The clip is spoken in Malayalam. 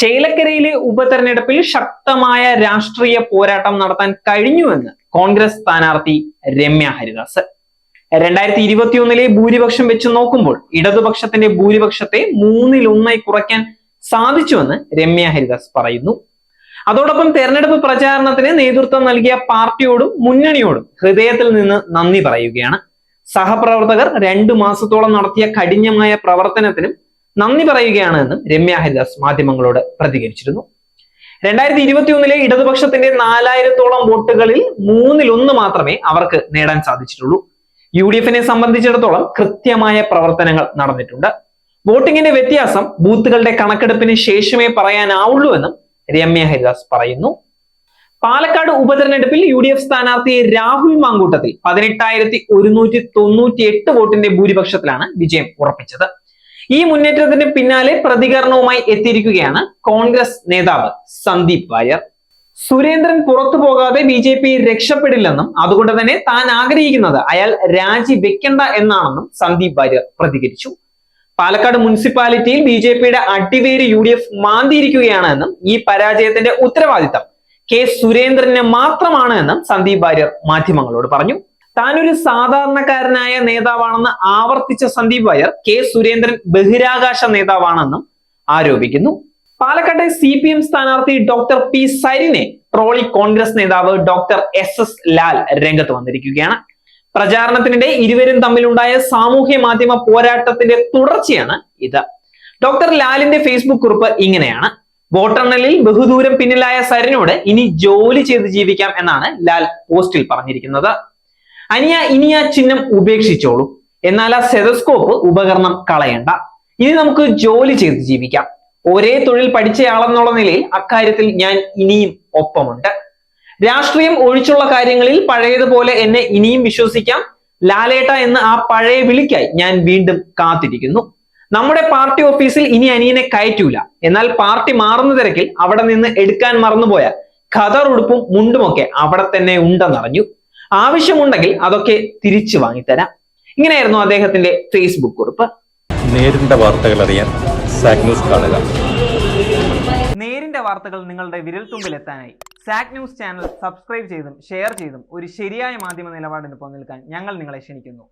ചേലക്കരയിലെ ഉപതെരഞ്ഞെടുപ്പിൽ ശക്തമായ രാഷ്ട്രീയ പോരാട്ടം നടത്താൻ കഴിഞ്ഞുവെന്ന് കോൺഗ്രസ് സ്ഥാനാർത്ഥി രമ്യ ഹരിദാസ്. രണ്ടായിരത്തി ഇരുപത്തിയൊന്നിലെ ഭൂരിപക്ഷം വെച്ച് നോക്കുമ്പോൾ ഇടതുപക്ഷത്തിന്റെ ഭൂരിപക്ഷത്തെ മൂന്നിലൊന്നായി കുറയ്ക്കാൻ സാധിച്ചുവെന്ന് രമ്യ ഹരിദാസ് പറയുന്നു. അതോടൊപ്പം തെരഞ്ഞെടുപ്പ് പ്രചാരണത്തിന് നേതൃത്വം നൽകിയ പാർട്ടിയോടും മുന്നണിയോടും ഹൃദയത്തിൽ നിന്ന് നന്ദി പറയുകയാണ്. സഹപ്രവർത്തകർ രണ്ടു മാസത്തോളം നടത്തിയ കഠിനമായ പ്രവർത്തനത്തിനും നന്ദി പറയുകയാണ് എന്ന് രമ്യ ഹരിദാസ് മാധ്യമങ്ങളോട് പ്രതികരിച്ചിരുന്നു. രണ്ടായിരത്തി ഇരുപത്തി ഒന്നിലെ ഇടതുപക്ഷത്തിന്റെ നാലായിരത്തോളം വോട്ടുകളിൽ മൂന്നിലൊന്ന് മാത്രമേ അവർക്ക് നേടാൻ സാധിച്ചിട്ടുള്ളൂ. യു ഡി എഫിനെ സംബന്ധിച്ചിടത്തോളം കൃത്യമായ പ്രവർത്തനങ്ങൾ നടന്നിട്ടുണ്ട്. വോട്ടിങ്ങിന്റെ വ്യത്യാസം ബൂത്തുകളുടെ കണക്കെടുപ്പിന് ശേഷമേ പറയാനാവുള്ളൂ എന്നും രമ്യ ഹരിദാസ് പറയുന്നു. പാലക്കാട് ഉപതെരഞ്ഞെടുപ്പിൽ യു ഡി എഫ് സ്ഥാനാർത്ഥി രാഹുൽ മാങ്കൂട്ടത്തിൽ പതിനെട്ടായിരത്തി ഒരുന്നൂറ്റി തൊണ്ണൂറ്റി എട്ട് വോട്ടിന്റെ ഭൂരിപക്ഷത്തിലാണ് വിജയം ഉറപ്പിച്ചത്. ഈ മുന്നേറ്റത്തിന് പിന്നാലെ പ്രതികരണവുമായി എത്തിയിരിക്കുകയാണ് കോൺഗ്രസ് നേതാവ് സന്ദീപ് വാര്യർ. സുരേന്ദ്രൻ പുറത്തു പോകാതെ ബി ജെ പി രക്ഷപ്പെടില്ലെന്നും അതുകൊണ്ട് തന്നെ താൻ ആഗ്രഹിക്കുന്നത് അയാൾ രാജി വെക്കണ്ട എന്നാണെന്നും സന്ദീപ് വാര്യർ പ്രതികരിച്ചു. പാലക്കാട് മുനിസിപ്പാലിറ്റിയിൽ ബി ജെ പിയുടെ അടിവേര് യു ഡി എഫ് മാന്തിയിരിക്കുകയാണ് എന്നും ഈ പരാജയത്തിന്റെ ഉത്തരവാദിത്തം കെ സുരേന്ദ്രന് മാത്രമാണ് എന്നും സന്ദീപ് വാര്യർ മാധ്യമങ്ങളോട് പറഞ്ഞു. താനൊരു സാധാരണക്കാരനായ നേതാവാണെന്ന് ആവർത്തിച്ച സന്ദീപ് വാര്യർ കെ സുരേന്ദ്രൻ ബഹിരാകാശ നേതാവാണെന്നും ആരോപിക്കുന്നു. പാലക്കാട്ടെ സി പി എം സ്ഥാനാർത്ഥി ഡോക്ടർ പി സരിനെ ട്രോളി കോൺഗ്രസ് നേതാവ് ഡോക്ടർ എസ് എസ് ലാൽ രംഗത്ത് വന്നിരിക്കുകയാണ്. പ്രചാരണത്തിനിടെ ഇരുവരും തമ്മിലുണ്ടായ സാമൂഹ്യ മാധ്യമ പോരാട്ടത്തിന്റെ തുടർച്ചയാണ് ഇത്. ഡോക്ടർ ലാലിന്റെ ഫേസ്ബുക്ക് കുറിപ്പ് ഇങ്ങനെയാണ്. വോട്ടെണ്ണലിൽ ബഹുദൂരം പിന്നിലായ സരിനോട് ഇനി ജോലി ചെയ്ത് ജീവിക്കാം എന്നാണ് ലാൽ പോസ്റ്റിൽ പറഞ്ഞിരിക്കുന്നത്. അനിയ ഇനി ആ ചിഹ്നം ഉപേക്ഷിച്ചോളൂ. എന്നാൽ ആ സെതസ്കോപ്പ് ഉപകരണം കളയണ്ട. ഇനി നമുക്ക് ജോലി ചെയ്ത് ജീവിക്കാം. ഒരേ തൊഴിൽ പഠിച്ചയാളെന്നുള്ള നിലയിൽ അക്കാര്യത്തിൽ ഞാൻ ഇനിയും ഒപ്പമുണ്ട്. രാഷ്ട്രീയം ഒഴിച്ചുള്ള കാര്യങ്ങളിൽ പഴയതുപോലെ എന്നെ ഇനിയും വിശ്വസിക്കാം. ലാലേട്ട എന്ന ആ പഴയ വിളിക്കായി ഞാൻ വീണ്ടും കാത്തിരിക്കുന്നു. നമ്മുടെ പാർട്ടി ഓഫീസിൽ ഇനി അനിയനെ കയറ്റൂല. എന്നാൽ പാർട്ടി മാറുന്ന തിരക്കിൽ അവിടെ നിന്ന് എടുക്കാൻ മറന്നുപോയ ഖദർ ഉടുപ്പും മുണ്ടുമൊക്കെ അവിടെ തന്നെ ഉണ്ടെന്നറിഞ്ഞു. ആവശ്യമുണ്ടെങ്കിൽ അതൊക്കെ തിരിച്ചു വാങ്ങിത്തരാം. ഇങ്ങനെയായിരുന്നു അദ്ദേഹത്തിന്റെ ഫേസ്ബുക്ക് കുറിപ്പ്. നേരിന്റെ വാർത്തകൾ അറിയാൻ സാഗ്നൂസ് ന്യൂസ് കാണുക. നേരിന്റെ വാർത്തകൾ നിങ്ങളുടെ വിരൽത്തുമ്പിൽ എത്താനായി സാക് ന്യൂസ് ചാനൽ സബ്സ്ക്രൈബ് ചെയ്തും ഷെയർ ചെയ്തും ഒരു ശരിയായ മാധ്യമ നിലപാടിന് നിൽക്കാൻ ഞങ്ങൾ നിങ്ങളെ ക്ഷണിക്കുന്നു.